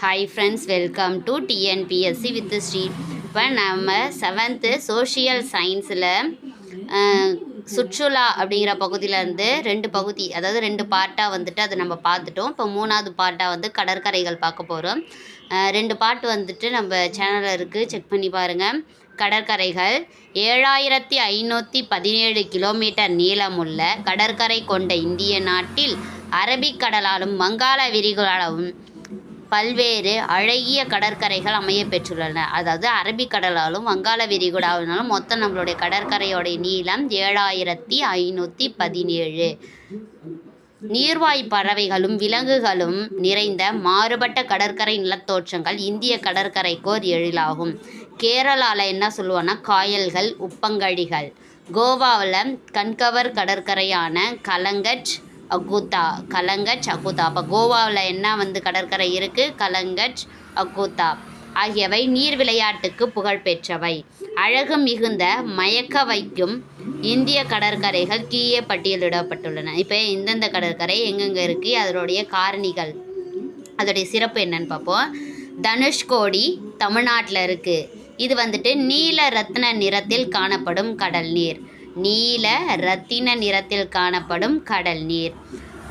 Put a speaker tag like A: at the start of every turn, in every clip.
A: Hi friends welcome to TNPSC with Shri இப்போ நம்ம seventh social சயின்ஸில் சுற்றுலா அப்படிங்கிற பகுதியிலேருந்து ரெண்டு பகுதி அதாவது ரெண்டு பார்ட்டாக வந்துட்டு அதை நம்ம பார்த்துட்டோம். இப்போ மூணாவது பார்ட்டாக வந்து கடற்கரைகள் பார்க்க போகிறோம் ரெண்டு பார்ட் வந்துட்டு நம்ம சேனலில் இருக்குது செக் பண்ணி பாருங்கள் கடற்கரைகள் ஏழாயிரத்தி ஐநூற்றி பதினேழு கிலோமீட்டர் நீளமுள்ள கடற்கரை கொண்ட இந்திய நாட்டில் அரபிக்கடலாலும் வங்காள விரிகளாலும் பல்வேறு அழகிய கடற்கரைகள் அமைய பெற்றுள்ளன. அதாவது அரபிக்கடலாலும் வங்காள விரிகுடாவினாலும் மொத்தம் நம்மளுடைய கடற்கரையோடைய நீளம் ஏழாயிரத்தி ஐநூற்றி பதினேழு. நீர்வாய் பறவைகளும் விலங்குகளும் நிறைந்த மாறுபட்ட கடற்கரை நிலத்தோற்றங்கள் இந்திய கடற்கரைக்கோர் எழிலாகும். கேரளாவில் என்ன சொல்லுவோன்னா காயல்கள் உப்பங்கழிகள். கோவாவில் கண்கவர் கடற்கரையான கலங்கட் அகுதா கலங்கச் அகுதா அப்போ கோவாவில் என்ன வந்து கடற்கரை இருக்குது கலங்கச் அகுதா ஆகியவை நீர் விளையாட்டுக்கு புகழ்பெற்றவை அழகு மிகுந்த மயக்க வைக்கும் இந்திய கடற்கரைகள் கீழே பட்டியலிடப்பட்டுள்ளன. இப்போ இந்தந்த கடற்கரை எங்கெங்கே இருக்குது அதனுடைய காரணிகள். அதோடைய சிறப்பு என்னன்னு பார்ப்போம். தனுஷ்கோடி தமிழ்நாட்டில் இருக்குது இது வந்துட்டு நீல ரத்ன நிறத்தில் காணப்படும் கடல் நீர். நீல ரத்தின நிறத்தில் காணப்படும் கடல் நீர்.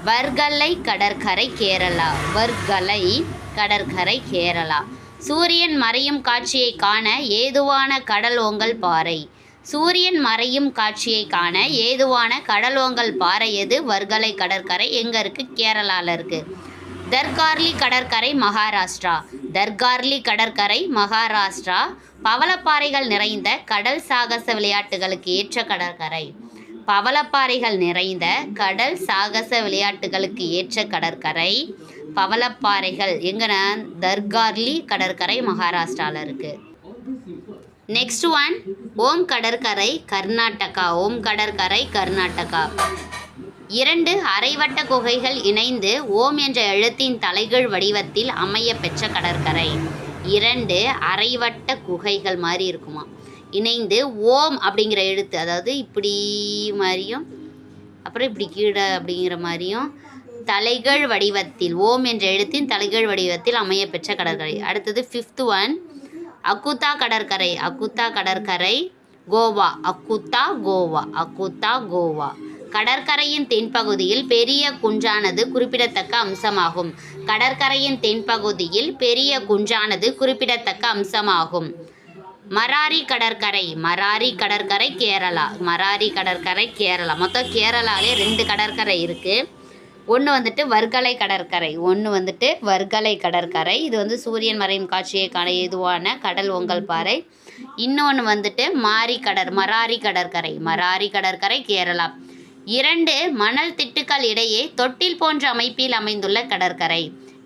A: வர்கலை கடற்கரை கேரளா. வர்கலை கடற்கரை கேரளா. சூரியன் மறையும் காட்சியை காண ஏதுவான கடல் ஓங்கல் பாறை. சூரியன் மறையும் காட்சியை காண ஏதுவான கடலோங்கல் பாறை எது? வர்கலை கடற்கரை எங்கே இருக்குது கேரளாவில் இருக்குது தர்கார்லி கடற்கரை மகாராஷ்டிரா. தர்கார்லி கடற்கரை மகாராஷ்டிரா. பவளப்பாறைகள் நிறைந்த கடல் சாகச விளையாட்டுகளுக்கு ஏற்ற கடற்கரை. பவளப்பாறைகள் நிறைந்த கடல் சாகச விளையாட்டுகளுக்கு ஏற்ற கடற்கரை. பவளப்பாறைகள் எங்கன்னா தர்கார்லி கடற்கரை மகாராஷ்டிராவில் இருக்குது நெக்ஸ்ட் ஒன் ஓம் கடற்கரை கர்நாடகா. ஓம் கடற்கரை கர்நாடகா. இரண்டு அரைவட்ட குகைகள் இணைந்து ஓம் என்ற எழுத்தின் தலைகீழ் வடிவத்தில் அமைய பெற்ற கடற்கரை. இரண்டு அரைவட்ட குகைகள் மாதிரி இருக்குமா. இணைந்து ஓம் அப்படிங்கிற எழுத்து அதாவது இப்படி மாதிரியும் அப்புறம் இப்படி கீழே அப்படிங்கிற மாதிரியும் தலைகீழ் வடிவத்தில் ஓம் என்ற எழுத்தின் தலைகீழ் வடிவத்தில் அமைய பெற்ற கடற்கரை. அடுத்தது ஃபிஃப்த் ஒன் அக்குத்தா கடற்கரை. அக்குத்தா கடற்கரை கோவா. அக்குத்தா கோவா. அக்குத்தா கோவா. கடற்கரையின் தென்பகுதியில் பெரிய குன்றானது குறிப்பிடத்தக்க அம்சமாகும். கடற்கரையின் தென்பகுதியில் பெரிய குன்றானது குறிப்பிடத்தக்க அம்சமாகும். மராரி கடற்கரை மராரி கடற்கரை கேரளா மராரி கடற்கரை கேரளா. மொத்தம் கேரளாலே ரெண்டு கடற்கரை இருக்குது ஒன்று வந்துட்டு வர்கலை கடற்கரை ஒன்று வந்துட்டு வர்கலை கடற்கரை. இது வந்து சூரியன் மறையும் காட்சியை காண ஏதுவான கடல் ஒங்கல் பாறை. இன்னொன்று வந்துட்டு மாரி கடற் மராரி கடற்கரை மராரி கடற்கரை கேரளா. இரண்டு மணல் திட்டுக்கள் இடையே தொட்டில் போன்ற அமைப்பில் அமைந்துள்ள கடற்கரை.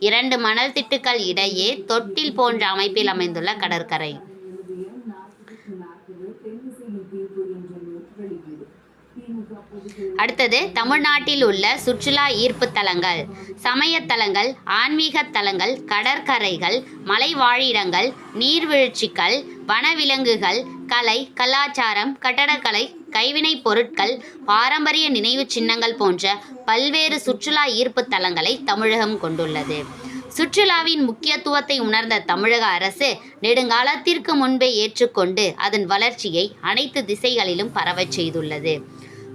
A: இரண்டு மணல் திட்டுக்கள் இடையே தொட்டில் போன்ற அமைப்பில் அமைந்துள்ள கடற்கரை. அடுத்தது தமிழ்நாட்டில் உள்ள சுற்றுலா ஈர்ப்பு தலங்கள் சமயத்தலங்கள் ஆன்மீக தலங்கள் கடற்கரைகள் மலைவாழிடங்கள் நீர்வீழ்ச்சிகள் வனவிலங்குகள் கலை கலாச்சாரம் கட்டடக்கலை கைவினைப் பொருட்கள் பாரம்பரிய நினைவுச் சின்னங்கள் போன்ற பல்வேறு சுற்றுலா ஈர்ப்பு தலங்களை தமிழகம் கொண்டுள்ளது. சுற்றுலாவின் முக்கியத்துவத்தை உணர்ந்த தமிழக அரசு நெடுங்காலத்திற்கு முன்பே ஏற்றுக்கொண்டு அதன் வளர்ச்சியை அனைத்து திசைகளிலும் பரவச் செய்துள்ளது.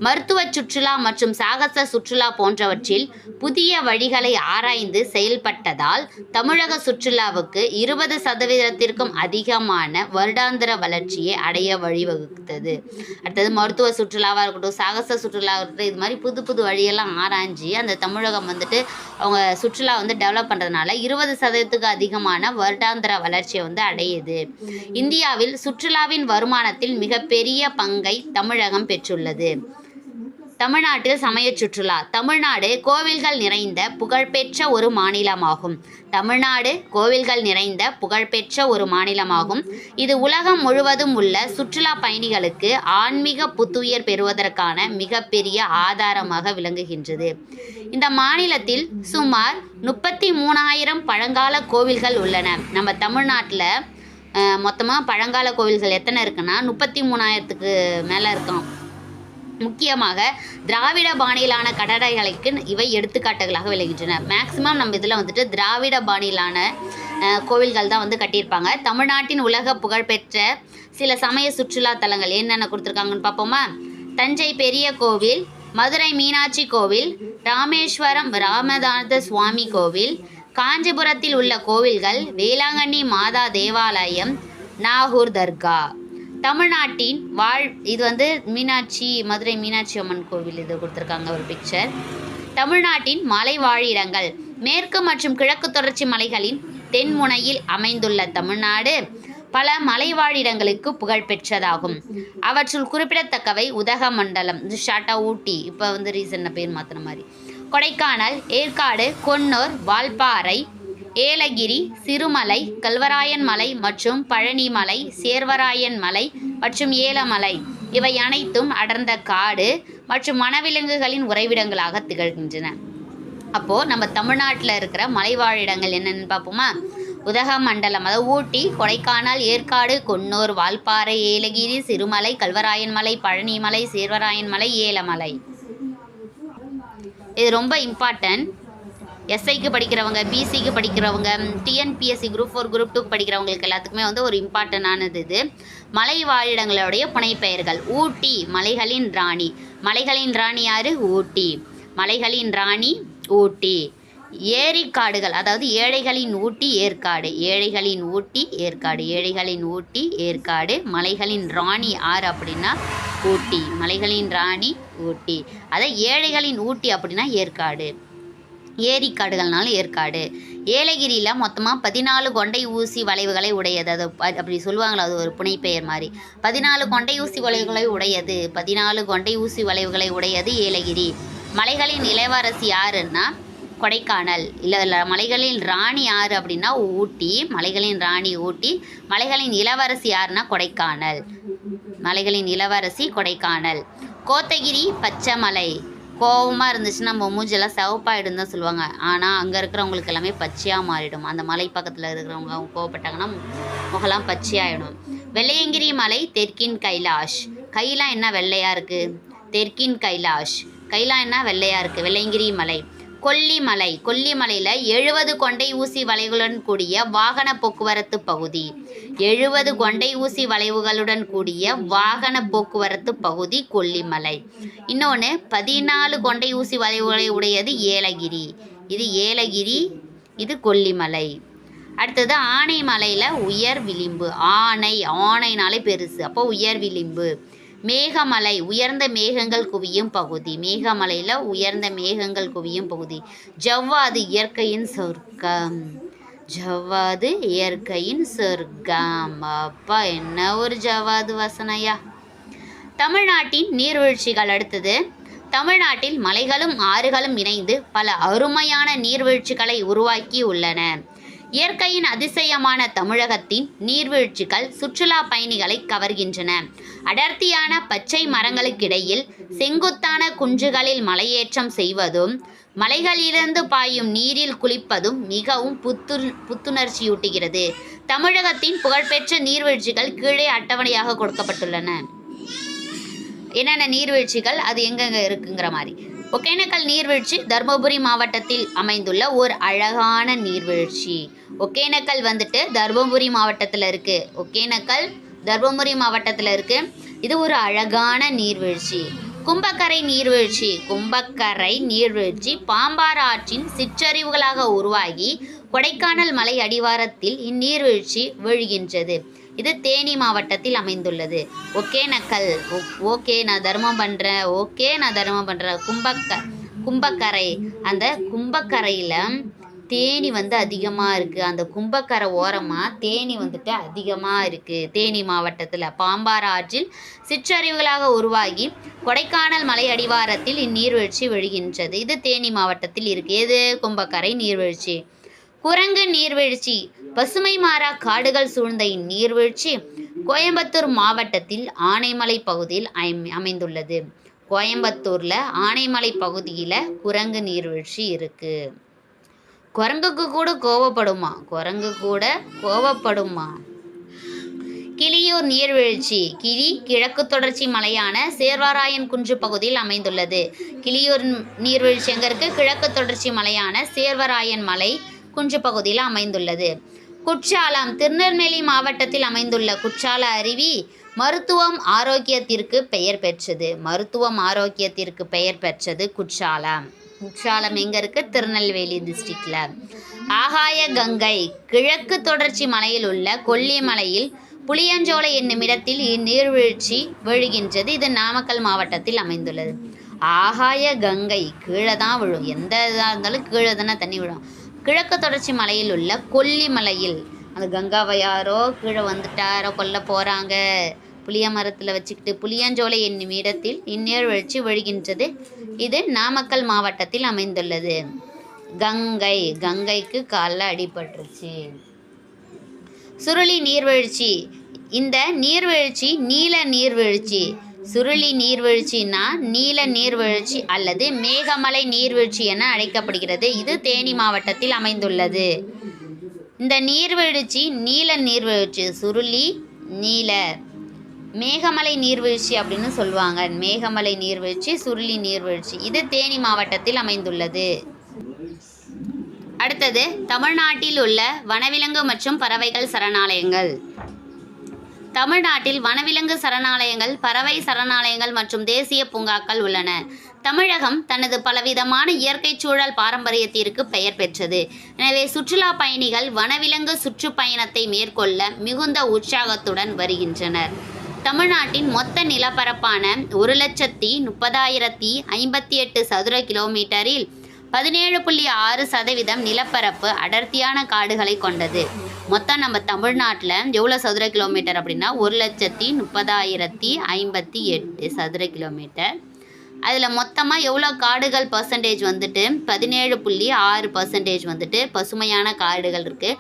A: மருத்துவ சுற்றுலா மற்றும் சாகச சுற்றுலா போன்றவற்றில் புதிய வழிகளை ஆராய்ந்து செயல்பட்டதால் தமிழக சுற்றுலாவுக்கு இருபது சதவீதத்திற்கும் அதிகமான வருடாந்திர வளர்ச்சியை அடைய வழிவகுத்தது. அடுத்தது மருத்துவ சுற்றுலாவாக இருக்கட்டும் சாகச சுற்றுலாவாக இருக்கட்டும் இது மாதிரி புது புது வழியெல்லாம் ஆராய்ஞ்சி அந்த தமிழகம் வந்துட்டு அவங்க சுற்றுலா வந்து டெவலப் பண்ணுறதுனால இருபது சதவீதத்துக்கு அதிகமான வருடாந்திர வளர்ச்சியை வந்து அடையுது. இந்தியாவில் சுற்றுலாவின் வருமானத்தில் மிகப்பெரிய பங்கை தமிழகம் பெற்றுள்ளது. தமிழ்நாட்டில் சமய சுற்றுலா. தமிழ்நாடு கோவில்கள் நிறைந்த புகழ்பெற்ற ஒரு மாநிலமாகும். தமிழ்நாடு கோவில்கள் நிறைந்த புகழ்பெற்ற ஒரு மாநிலமாகும். இது உலகம் முழுவதும் உள்ள சுற்றுலா பயணிகளுக்கு ஆன்மீக புத்துயிர் பெறுவதற்கான மிகப்பெரிய ஆதாரமாக விளங்குகின்றது. இந்த மாநிலத்தில் சுமார் முப்பத்தி மூணாயிரம் பழங்கால கோவில்கள் உள்ளன. நம்ம தமிழ்நாட்டில் மொத்தமாக பழங்கால கோவில்கள் எத்தனை இருக்குன்னா முப்பத்தி மூணாயிரத்துக்கு மேலே இருக்கான் முக்கியமாக திராவிட பாணியிலான கட்டடக்கலைக்கு இவை எடுத்துக்காட்டுகளாக விளைகின்றன மேக்சிமம் நம்ம இதில் வந்துட்டு திராவிட பாணியிலான கோவில்கள் தான் வந்து கட்டியிருப்பாங்க. தமிழ்நாட்டின் உலக புகழ்பெற்ற சில சமய சுற்றுலா தலங்கள் என்னென்ன கொடுத்துருக்காங்கன்னு பார்ப்போமா? தஞ்சை பெரிய கோவில் மதுரை மீனாட்சி கோவில் ராமேஸ்வரம் ராமநாத சுவாமி கோவில் காஞ்சிபுரத்தில் உள்ள கோவில்கள் வேளாங்கண்ணி மாதா தேவாலயம் நாகூர் தர்கா. தமிழ்நாட்டின் வாழ் இது வந்து மீனாட்சி மதுரை மீனாட்சி அம்மன் கோவில் இது கொடுத்துருக்காங்க ஒரு பிக்சர் தமிழ்நாட்டின் மலை வாழிடங்கள் மேற்கு மற்றும் கிழக்கு தொடர்ச்சி மலைகளின் தென்முனையில் அமைந்துள்ள தமிழ்நாடு பல மலைவாழிடங்களுக்கு புகழ்பெற்றதாகும் அவற்றுள் குறிப்பிடத்தக்கவை உதகமண்டலம் இது ஷாட்டா ஊட்டி இப்போ வந்து ரீசெண்டாக பேர் மாற்றின மாதிரி. கொடைக்கானல் ஏற்காடு கொன்னூர் வால்பாறை ஏலகிரி சிறுமலை கல்வராயன் மலை மற்றும் பழனிமலை சேர்வராயன் மலை மற்றும் ஏலமலை இவை அனைத்தும் அடர்ந்த காடு மற்றும் வனவிலங்குகளின் உறைவிடங்களாக திகழ்கின்றன. அப்போது நம்ம தமிழ்நாட்டில் இருக்கிற மலைவாழிடங்கள் என்னென்னு பார்ப்போமா? உதகமண்டலம் அதாவது ஊட்டி கொடைக்கானல் ஏற்காடு கொன்னூர் வால்பாறை ஏலகிரி சிறுமலை கல்வராயன் மலை பழனிமலை சேர்வராயன் மலை ஏலமலை இது ரொம்ப இம்பார்ட்டன்ட் எஸ்ஐக்கு படிக்கிறவங்க பிசிக்கு படிக்கிறவங்க டிஎன்பிஎஸ்சி குரூப் ஃபோர் குரூப் டூக்கு படிக்கிறவங்களுக்கு எல்லாத்துக்குமே வந்து ஒரு இம்பார்ட்டண்டானது இது. மலை வாழிடங்களுடைய புனைப்பெயர்கள். ஊட்டி மலைகளின் ராணி. மலைகளின் ராணி யார்? ஊட்டி. மலைகளின் ராணி ஊட்டி. ஏரிக்காடுகள் அதாவது ஏழைகளின் ஊட்டி ஏற்காடு. ஏழைகளின் ஊட்டி ஏற்காடு. ஏழைகளின் ஊட்டி ஏற்காடு. மலைகளின் ராணி ஆறு அப்படின்னா? ஊட்டி. மலைகளின் ராணி ஊட்டி. அதான் ஏழைகளின் ஊட்டி அப்படின்னா ஏற்காடு. ஏரிக்காடுகள்னாலும் ஏற்காடு. ஏலகிரியில் மொத்தமாக பதினாலு கொண்டை ஊசி வளைவுகளை உடையது. அது அப்படி சொல்லுவாங்களா அது ஒரு புனைப்பெயர் மாதிரி. பதினாலு கொண்டை ஊசி வளைவுகளை உடையது. பதினாலு கொண்டை ஊசி வளைவுகளை உடையது ஏலகிரி. மலைகளின் இளவரசி யாருன்னா கொடைக்கானல். இல்லை இல்லை மலைகளின் ராணி யார் அப்படின்னா ஊட்டி. மலைகளின் ராணி ஊட்டி. மலைகளின் இளவரசி யாருன்னா கொடைக்கானல். மலைகளின் இளவரசி கொடைக்கானல். கோத்தகிரி பச்சைமலை கோவமாக இருந்துச்சுன்னா நம்ம மூஞ்செல்லாம் சிவப்பாயிடும் தான் சொல்லுவாங்க. ஆனால் அங்கே இருக்கிறவங்களுக்கு எல்லாமே பச்சையாக மாறிடும். அந்த மலை பக்கத்தில் இருக்கிறவங்க அவங்க கோவப்பட்டாங்கன்னா முகலாம் பச்சையாயிடும். வெள்ளையங்கிரி மலை தெற்கின் கைலாஷ். கைலாம் என்ன வெள்ளையாக இருக்குது தெற்கின் கைலாஷ். கைலாம் என்ன வெள்ளையாக இருக்குது வெள்ளையங்கிரி மலை. கொல்லிமலை. கொல்லிமலையில் எழுபது கொண்டை ஊசி வளைவுகளுடன் கூடிய வாகன போக்குவரத்து பகுதி. எழுபது கொண்டை ஊசி வளைவுகளுடன் கூடிய வாகன போக்குவரத்து பகுதி கொல்லிமலை. இன்னொன்று பதினாலு கொண்டை ஊசி வளைவுகளை உடையது ஏலகிரி. இது ஏலகிரி இது கொல்லிமலை. அடுத்தது ஆனைமலையில் உயர் விளிம்பு. ஆனை ஆனைனாலே பெருசு. அப்போ உயர் விளிம்பு. மேகமலை உயர்ந்த மேகங்கள் குவியும் பகுதி. மேகமலையில் உயர்ந்த மேகங்கள் குவியும் பகுதி. ஜவ்வாது இயற்கையின் சொர்க்கம். ஜவ்வாது இயற்கையின் சொர்க்கம். அப்பா என்ன ஒரு ஜவ்வாது வசனையா தமிழ்நாட்டின் நீர்வீழ்ச்சிகள் அடுத்தது. தமிழ்நாட்டில் மலைகளும் ஆறுகளும் இணைந்து பல அருமையான நீர்வீழ்ச்சிகளை உருவாக்கி உள்ளன. இயற்கையின் அதிசயமான தமிழகத்தின் நீர்வீழ்ச்சிகள் சுற்றுலா பயணிகளை கவர்கின்றன. அடர்த்தியான பச்சை மரங்களுக்கிடையில் செங்குத்தான குன்றுகளில் மலையேற்றம் செய்வதும் மலைகளிலிருந்து பாயும் நீரில் குளிப்பதும் மிகவும் புத்து புத்துணர்ச்சியூட்டுகிறது. தமிழகத்தின் புகழ்பெற்ற நீர்வீழ்ச்சிகள் கீழே அட்டவணையாக கொடுக்கப்பட்டுள்ளன. என்னென்ன நீர்வீழ்ச்சிகள்? அது எங்கெங்க இருக்குங்கிற மாதிரி. ஒகேனக்கல் நீர்வீழ்ச்சி தருமபுரி மாவட்டத்தில் அமைந்துள்ள ஒரு அழகான நீர்வீழ்ச்சி. ஒகேனக்கல் வந்துட்டு தருமபுரி மாவட்டத்தில் இருக்குது ஒகேனக்கல் தருமபுரி மாவட்டத்தில் இருக்குது இது ஒரு அழகான நீர்வீழ்ச்சி. கும்பக்கரை நீர்வீழ்ச்சி கும்பக்கரை நீர்வீழ்ச்சி பாம்பார் ஆற்றின் சிற்றறிவுகளாக உருவாகி கொடைக்கானல் மலை அடிவாரத்தில் இந்நீர்வீழ்ச்சி விழுகின்றது. இது தேனி மாவட்டத்தில் அமைந்துள்ளது. ஒகேனக்கல் ஓ- ஓகே நான் தர்மம் பண்ணுறேன் ஓகே நான் தர்மம் பண்ணுறேன் கும்பக்க கும்பக்கரை அந்த கும்பக்கரையில் தேனி வந்து அதிகமாக இருக்குது அந்த கும்பக்கரை ஓரமாக தேனி வந்துட்டு அதிகமாக இருக்குது தேனி மாவட்டத்தில் பாம்பாறு ஆற்றில் சிற்றறிவுகளாக உருவாகி கொடைக்கானல் மலை அடிவாரத்தில் இந்நீர்வீழ்ச்சி விழுகின்றது. இது தேனி மாவட்டத்தில் இருக்குது எது? கும்பக்கரை நீர்வீழ்ச்சி. குரங்கு நீர்வீழ்ச்சி. பசுமை மாறா காடுகள் சூழ்ந்த இந்நீர்வீழ்ச்சி கோயம்புத்தூர் மாவட்டத்தில் ஆனைமலை பகுதியில் அமை- அமைந்துள்ளது. கோயம்புத்தூரில் ஆனைமலை பகுதியில் குரங்கு நீர்வீழ்ச்சி இருக்குது குரங்குக்கு கூட கோவப்படுமா? குரங்கு கூட கோவப்படுமா? கிளியூர் நீர்வீழ்ச்சி. கிளி கிழக்கு தொடர்ச்சி மலையான சேர்வராயன் குன்று பகுதியில் அமைந்துள்ளது. கிளியூர் நீர்வீழ்ச்சி எங்கே இருக்குது கிழக்கு தொடர்ச்சி மலையான சேர்வராயன் மலை குன்று பகுதியில் அமைந்துள்ளது. குற்றாலம் திருநெல்வேலி மாவட்டத்தில் அமைந்துள்ள குற்றால அருவி மருத்துவம் ஆரோக்கியத்திற்கு பெயர் பெற்றது. மருத்துவம் ஆரோக்கியத்திற்கு பெயர் பெற்றது குற்றாலம். குற்றாலம் எங்கே இருக்கு? திருநெல்வேலி டிஸ்ட்ரிக்டில் ஆகாய கங்கை கிழக்கு தொடர்ச்சி மலையில் உள்ள கொல்லிமலையில் புளியஞ்சோலை என்னும் இடத்தில் இந்நீர்வீழ்ச்சி விழுகின்றது. இது நாமக்கல் மாவட்டத்தில் அமைந்துள்ளது. ஆகாய கங்கை கீழே தான் விழும். எந்த இதாக இருந்தாலும் கீழே தானே தண்ணி விழும். கிழக்கு தொடர்ச்சி மலையில் உள்ள கொல்லிமலையில் அந்த கங்காவை யாரோ கீழே வந்துட்டாரோ கொல்ல போகிறாங்க புளிய மரத்தில் வச்சுக்கிட்டு புளியஞ்சோலை என்னும் இடத்தில் இந்நீர்வீழ்ச்சி விழுகின்றது. இது நாமக்கல் மாவட்டத்தில் அமைந்துள்ளது. கங்கை கங்கைக்கு காலில் அடிபட்டுருச்சு. சுருளி நீர்வீழ்ச்சி. இந்த நீர்வீழ்ச்சி நீல நீர்வீழ்ச்சி. சுருளி நீர்வீழ்ச்சின்னா நீல நீர்வீழ்ச்சி அல்லது மேகமலை நீர்வீழ்ச்சி என அழைக்கப்படுகிறது. இது தேனி மாவட்டத்தில் அமைந்துள்ளது. இந்த நீர்வீழ்ச்சி நீல நீர்வீழ்ச்சி சுருளி நீல மேகமலை நீர்வீழ்ச்சி அப்படின்னு சொல்லுவாங்க. மேகமலை நீர்வீழ்ச்சி சுருளி நீர்வீழ்ச்சி இது தேனி மாவட்டத்தில் அமைந்துள்ளது. அடுத்தது தமிழ்நாட்டில் உள்ள வனவிலங்கு மற்றும் பறவைகள் சரணாலயங்கள். தமிழ்நாட்டில் வனவிலங்கு சரணாலயங்கள் பறவை சரணாலயங்கள் மற்றும் தேசிய பூங்காக்கள் உள்ளன. தமிழகம் தனது பலவிதமான இயற்கை சூழல் பாரம்பரியத்திற்கு பெயர் பெற்றது. எனவே சுற்றுலா பயணிகள் வனவிலங்கு சுற்றுப்பயணத்தை மேற்கொள்ள மிகுந்த உற்சாகத்துடன் வருகின்றனர். தமிழ்நாட்டின் மொத்த நிலப்பரப்பான ஒரு லட்சத்தி முப்பதாயிரத்தி ஐம்பத்தி எட்டு சதுர கிலோமீட்டரில் பதினேழு புள்ளி ஆறு சதவீதம் நிலப்பரப்பு அடர்த்தியான காடுகளை கொண்டது. மொத்தம் நம்ம தமிழ்நாட்டில் எவ்வளோ சதுர கிலோமீட்டர் அப்படின்னா ஒரு லட்சத்தி முப்பதாயிரத்தி ஐம்பத்தி எட்டு சதுர கிலோமீட்டர். அதில் மொத்தமாக எவ்வளோ காடுகள் பர்சன்டேஜ் வந்துட்டு பதினேழு புள்ளி ஆறு பர்சன்டேஜ் வந்துட்டு பசுமையான காடுகள் இருக்குது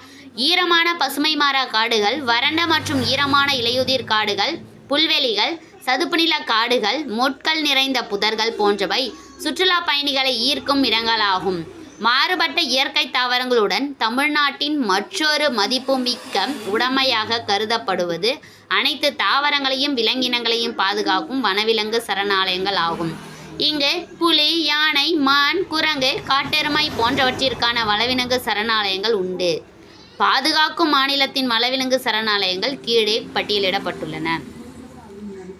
A: ஈரமான பசுமை மாறா காடுகள் வறண்ட மற்றும் ஈரமான இலையுதிர் காடுகள் புல்வெளிகள் சதுப்பு நில காடுகள் மொட்கள் நிறைந்த புதர்கள் போன்றவை சுற்றுலா பயணிகளை ஈர்க்கும் இடங்களாகும். மாறுபட்ட இயற்கை தாவரங்களுடன் தமிழ்நாட்டின் மற்றொரு மதிப்புமிக்க உடைமையாக கருதப்படுவது அனைத்து தாவரங்களையும் விலங்கினங்களையும் பாதுகாக்கும் வனவிலங்கு சரணாலயங்கள் ஆகும். இங்கு புலி யானை மான் குரங்கு காட்டெருமை போன்றவற்றிற்கான வனவிலங்கு சரணாலயங்கள் உண்டு. பாதுகாக்கும் மாநிலத்தின் வனவிலங்கு சரணாலயங்கள் கீழே பட்டியலிடப்பட்டுள்ளன.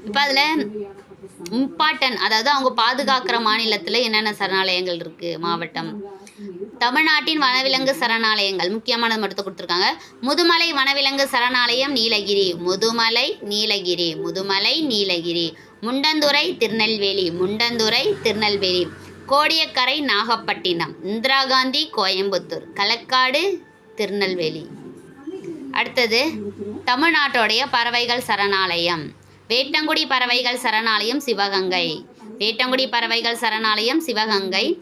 A: இப்போ அதில் இம்பார்ட்டன் அதாவது அவங்க பாதுகாக்கிற மாநிலத்தில் என்னென்ன சரணாலயங்கள் இருக்குது மாவட்டம். தமிழ்நாட்டின் வனவிலங்கு சரணாலயங்கள் முக்கியமானது மட்டும் கொடுத்துருக்காங்க. முதுமலை வனவிலங்கு சரணாலயம் நீலகிரி. முதுமலை நீலகிரி. முதுமலை நீலகிரி. முண்டந்துறை திருநெல்வேலி. முண்டந்துறை திருநெல்வேலி. கோடியக்கரை நாகப்பட்டினம். இந்திரா காந்தி கோயம்புத்தூர். களக்காடு திருநெல்வேலி. அடுத்தது தமிழ்நாட்டோடைய பறவைகள் சரணாலயம். வேட்டங்குடி பறவைகள் சரணாலயம் சிவகங்கை. வேட்டங்குடி பறவைகள் சரணாலயம் சிவகங்கை.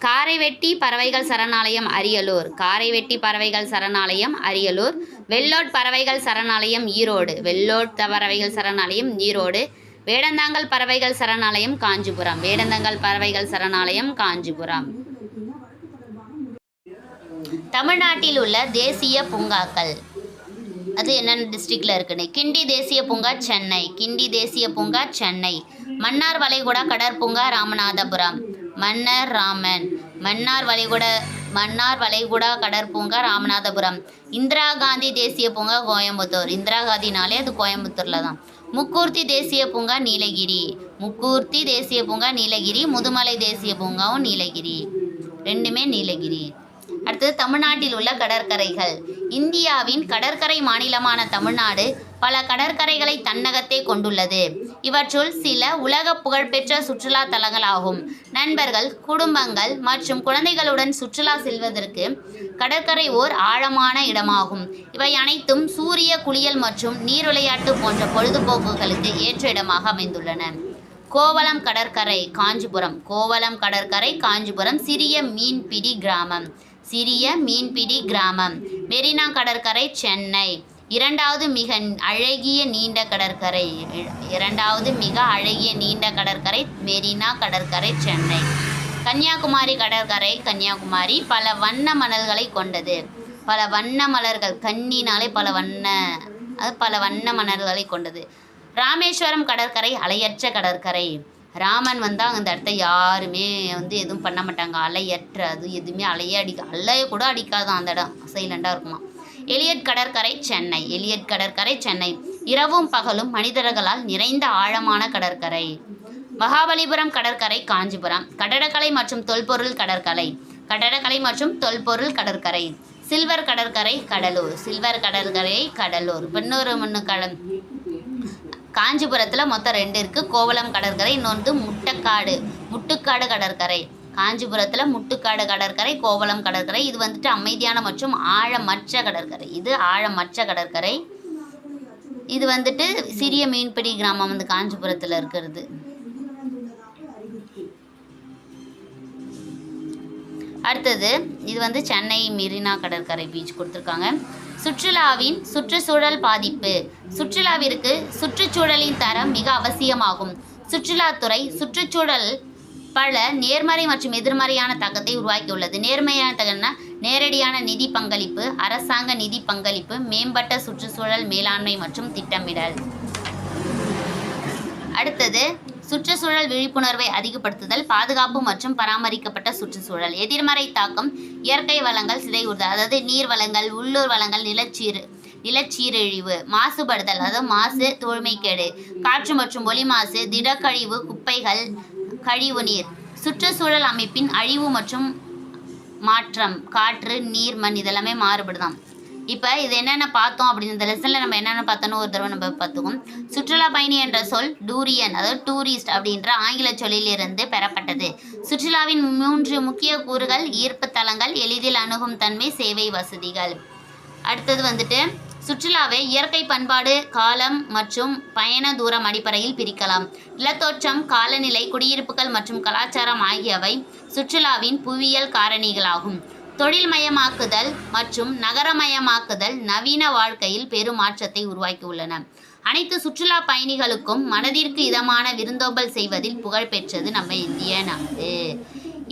A: காரைவெட்டி பறவைகள் சரணாலயம் அரியலூர். காரைவெட்டி பறவைகள் சரணாலயம் அரியலூர். வெள்ளோட் பறவைகள் சரணாலயம் ஈரோடு. வெள்ளோட் பறவைகள் சரணாலயம் ஈரோடு. வேடந்தாங்கல் பறவைகள் சரணாலயம் காஞ்சிபுரம். வேடந்தாங்கல் பறவைகள் சரணாலயம் காஞ்சிபுரம். தமிழ்நாட்டில் உள்ள தேசிய பூங்காக்கள். அது என்னென்ன டிஸ்ட்ரிக்டில் இருக்குன்னு? கிண்டி தேசிய பூங்கா சென்னை. கிண்டி தேசிய பூங்கா சென்னை. மன்னார் வளைகுடா கடற்பூங்கா ராமநாதபுரம். மன்னர் ராமன். மன்னார் வளைகுடா மன்னார் வளைகுடா கடற்பூங்கா ராமநாதபுரம். இந்திரா காந்தி தேசிய பூங்கா கோயம்புத்தூர். இந்திரா காந்தினாலே அது கோயம்புத்தூரில் தான் முக்கூர்த்தி தேசிய பூங்கா நீலகிரி. முக்கூர்த்தி தேசிய பூங்கா நீலகிரி. முதுமலை தேசிய பூங்காவும் நீலகிரி. ரெண்டுமே நீலகிரி. அடுத்தது தமிழ்நாட்டில் உள்ள கடற்கரைகள். இந்தியாவின் கடற்கரை மாநிலமான தமிழ்நாடு பல கடற்கரைகளை தன்னகத்தே கொண்டுள்ளது. இவற்றுள் சில உலக புகழ்பெற்ற சுற்றுலா தலங்களாகும் நண்பர்கள் குடும்பங்கள் மற்றும் குழந்தைகளுடன் சுற்றுலா செல்வதற்கு கடற்கரை ஓர் ஆழமான இடமாகும். இவை அனைத்தும் சூரிய குளியல் மற்றும் நீர் விளையாட்டு போன்ற பொழுதுபோக்குகளுக்கு ஏற்ற இடமாக அமைந்துள்ளன. கோவளம் கடற்கரை காஞ்சிபுரம். கோவளம் கடற்கரை காஞ்சிபுரம் சிறிய மீன்பிடி கிராமம். சிறிய மீன்பிடி கிராமம். மெரினா கடற்கரை சென்னை. இரண்டாவது மிக அழகிய நீண்ட கடற்கரை. இரண்டாவது மிக அழகிய நீண்ட கடற்கரை மெரினா கடற்கரை சென்னை. கன்னியாகுமரி கடற்கரை கன்னியாகுமரி பல வண்ண மணல்களை கொண்டது. பல வண்ண மலர்கள் கன்னினாலே பல வண்ண அது பல வண்ண மணல்களை கொண்டது. ராமேஸ்வரம் கடற்கரை அலையற்ற கடற்கரை. ராமன் வந்தால் அந்த இடத்த யாருமே வந்து எதுவும் பண்ண மாட்டாங்க. அலையற்ற அது எதுவுமே அலையே அடிக்க அலைய கூட அடிக்காதான் அந்த இடம். சைலண்டாக இருக்குமா? எலியட் கடற்கரை சென்னை. எலியட் கடற்கரை சென்னை. இரவும் பகலும் மனிதர்களால் நிறைந்த ஆழமான கடற்கரை. மகாபலிபுரம் கடற்கரை காஞ்சிபுரம். கட்டடக்கலை மற்றும் தொல்பொருள் கடற்கரை கட்டடக்கலை மற்றும் தொல்பொருள் கடற்கரை. சில்வர் கடற்கரை கடலூர். சில்வர் கடற்கரை கடலூர். பின்னொரு இன்னொரு ஒன்று கட காஞ்சிபுரத்தில் மொத்தம் ரெண்டு இருக்குது கோவளம் கடற்கரை இன்னொன்று முட்டக்காடு. முட்டுக்காடு கடற்கரை. காஞ்சிபுரத்தில் முட்டுக்காடு கடற்கரை கோவளம் கடற்கரை. இது வந்துட்டு அமைதியான மற்றும் ஆழமற்ற கடற்கரை. இது ஆழமற்ற கடற்கரை. இது வந்துட்டு சிறிய மீன்பிடி கிராமம் வந்து காஞ்சிபுரத்தில் இருக்கிறது. அடுத்தது இது வந்து சென்னை மெரினா கடற்கரை பீச் கொடுத்துருக்காங்க. சுற்றுலாவின் சுற்றுச்சூழல் பாதிப்பு. சுற்றுலாவிற்கு சுற்றுச்சூழலின் தரம் மிக அவசியமாகும். சுற்றுலாத்துறை சுற்றுச்சூழல் பல நேர்மறை மற்றும் எதிர்மறையான தாக்கத்தை உருவாக்கியுள்ளது. நேர்மையான தகனா நேரடியான நிதி பங்களிப்பு அரசாங்க நிதி பங்களிப்பு மேம்பட்ட சுற்றுச்சூழல் மேலாண்மை மற்றும் திட்டமிடல். அடுத்தது சுற்றுச்சூழல் விழிப்புணர்வை அதிகப்படுத்துதல் பாதுகாப்பு மற்றும் பராமரிக்கப்பட்ட சுற்றுச்சூழல். எதிர்மறை தாக்கம் இயற்கை வளங்கள் சிதைவுறுதல் அதாவது நீர் வளங்கள் உள்ளூர் வளங்கள் நிலச்சீர் நிலச்சீரழிவு மாசுபடுதல் அதாவது மாசு தூய்மைக்கேடு காற்று மற்றும் ஒளி மாசு திடக்கழிவு குப்பைகள் கழிவு நீர். சுற்றுச்சூழல் அமைப்பின் அழிவு மற்றும் மாற்றம் காற்று நீர் மண் இதெல்லாமே மாறுபடுதான் இப்போ இது என்னென்ன பார்த்தோம் அப்படின்னு இந்த லெசனில் நம்ம என்னென்ன பார்த்தோம்னு ஒரு தடவை நம்ம பார்த்துக்கோம் சுற்றுலா பயணி என்ற சொல் டூரியன் அதாவது டூரிஸ்ட் அப்படின்ற ஆங்கில சொல்லிலிருந்து பெறப்பட்டது. சுற்றுலாவின் மூன்று முக்கிய கூறுகள் ஈர்ப்பு தலங்கள் எளிதில் அணுகும் தன்மை சேவை வசதிகள். அடுத்தது வந்துட்டு சுற்றுலாவை இயற்கை பண்பாடு காலம் மற்றும் பயண தூரம் அடிப்படையில் பிரிக்கலாம். நிலத்தோற்றம் காலநிலை குடியிருப்புகள் மற்றும் கலாச்சாரம் ஆகியவை சுற்றுலாவின் புவியியல் காரணிகளாகும். தொழில்மயமாக்குதல் மற்றும் நகரமயமாக்குதல் நவீன வாழ்க்கையில் பெரும் மாற்றத்தை உருவாக்கியுள்ளன. அனைத்து சுற்றுலா பயணிகளுக்கும் மனதிற்கு இதமான விருந்தோம்பல் செய்வதில் புகழ்பெற்றது நம்ம இந்திய நாடு.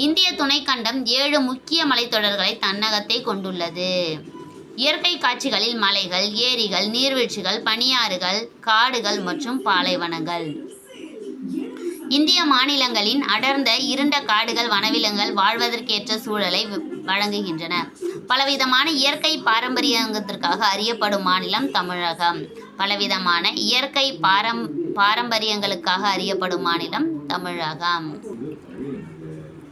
A: இந்திய துணைக்கண்டம் ஏழு முக்கிய மலைத்தொடர்களை தன்னகத்தை கொண்டுள்ளது. இயற்கை காட்சிகளில் மலைகள் ஏரிகள் நீர்வீழ்ச்சிகள் பனியாறுகள் காடுகள் மற்றும் பாலைவனங்கள். இந்திய மாநிலங்களின் அடர்ந்த இருண்ட காடுகள் வனவிலங்குகள் வாழ்வதற்கேற்ற சூழலை வ- வழங்குகின்றன. பலவிதமான இயற்கை பாரம்பரியத்திற்காக அறியப்படும் மாநிலம் தமிழகம். பலவிதமான இயற்கை பாரம் பாரம்பரியங்களுக்காக அறியப்படும் மாநிலம் தமிழகம்.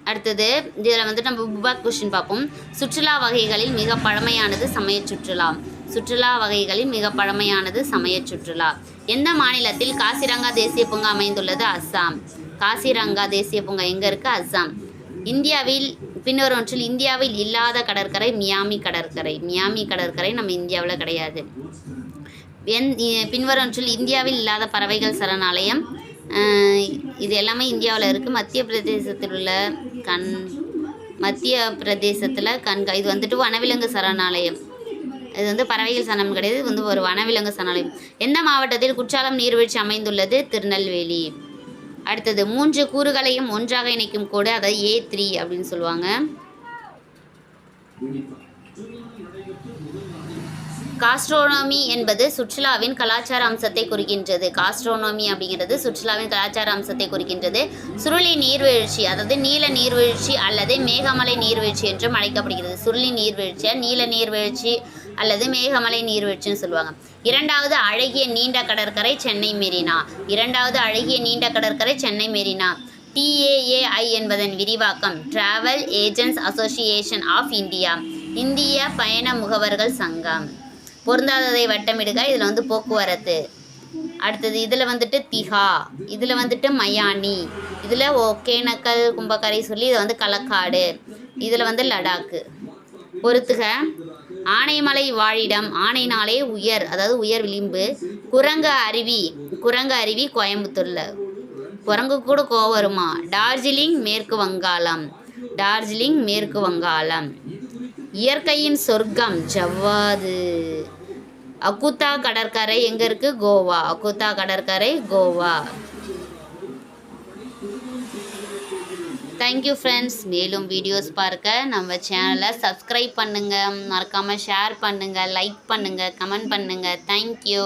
A: அடுத்தது இதில் வந்துட்டு நம்ம புபாக் கொஷின் பார்ப்போம். சுற்றுலா வகைகளில் மிக பழமையானது சமய சுற்றுலா. சுற்றுலா வகைகளில் மிக பழமையானது சமய சுற்றுலா. எந்த மாநிலத்தில் காசிரங்கா தேசிய பூங்கா அமைந்துள்ளது? அஸ்ஸாம். காசிரங்கா தேசிய பூங்கா எங்கே இருக்குது அஸ்ஸாம். இந்தியாவில் பின்வருவற்றில் இந்தியாவில் இல்லாத கடற்கரை மியாமி கடற்கரை. மியாமி கடற்கரை நம்ம இந்தியாவில் கிடையாது. என் பின்வரொன்றில் இந்தியாவில் இல்லாத பறவைகள் சரணாலயம் இது எல்லாமே இந்தியாவில் இருக்குது மத்திய பிரதேசத்தில் உள்ள கண் மத்திய பிரதேசத்தில் கண்கா இது வந்துட்டு வனவிலங்கு சரணாலயம். இது வந்து பறவைகள் சரணம் கிடையாது. இது வந்து ஒரு வனவிலங்கு சரணாலயம் எந்த மாவட்டத்தில் குற்றாலம் நீர்வீழ்ச்சி அமைந்துள்ளது? திருநெல்வேலி. அடுத்தது மூன்று கூறுகளையும் ஒன்றாக இணைக்கும் கோடு அதாவது ஏ த்ரீ அப்படின்னு சொல்லுவாங்க. காஸ்ட்ரோனோமி என்பது சுற்றுலாவின் கலாச்சார அம்சத்தை குறிக்கின்றது. காஸ்ட்ரோனோமி அப்படிங்கிறது சுற்றுலாவின் கலாச்சார அம்சத்தை குறிக்கின்றது. சுருளி நீர்வீழ்ச்சி அதாவது நீல நீர்வீழ்ச்சி அல்லது மேகமலை நீர்வீழ்ச்சி என்றும் அழைக்கப்படுகிறது. சுருளி நீர்வீழ்ச்சியா? நீல நீர்வீழ்ச்சி அல்லது மேகமலை நீர்வீழ்ச்சின்னு சொல்லுவாங்க. இரண்டாவது அழகிய நீண்ட கடற்கரை சென்னை மெரினா. இரண்டாவது அழகிய நீண்ட கடற்கரை சென்னை மெரினா. டிஏஏஐ என்பதன் விரிவாக்கம் travel agents association of India இந்திய பயண முகவர்கள் சங்கம். பொருந்தாததை வட்டமிடுக இதில் வந்து போக்குவரத்து. அடுத்தது இதில் வந்துட்டு திஹா இதில் வந்துட்டு மயானி இதில் ஒகேனக்கல் கும்பக்கரை சொல்லி இதை வந்து களக்காடு இதில் வந்து லடாக்கு. பொறுத்துக ஆனைமலை வாழிடம் ஆனைனாலே உயர் அதாவது உயர் விளிம்பு குரங்கு அருவி குரங்கு அருவி கோயம்புத்தூரில். குரங்கு கூட கோவம் வருமா? டார்ஜிலிங் மேற்கு வங்காளம் டார்ஜிலிங் மேற்கு வங்காளம். இயற்கையின் சொர்க்கம் ஜவ்வாது. அக்குத்தா கடற்கரை எங்கே இருக்குது கோவா. அக்குத்தா கடற்கரை கோவா. தேங்க்யூ ஃப்ரெண்ட்ஸ் மேலும் வீடியோஸ் பார்க்க நம்ம சேனலை சப்ஸ்கிரைப் பண்ணுங்கள் மறக்காமல் ஷேர் பண்ணுங்கள் லைக் பண்ணுங்கள் கமெண்ட் பண்ணுங்கள் தேங்க்யூ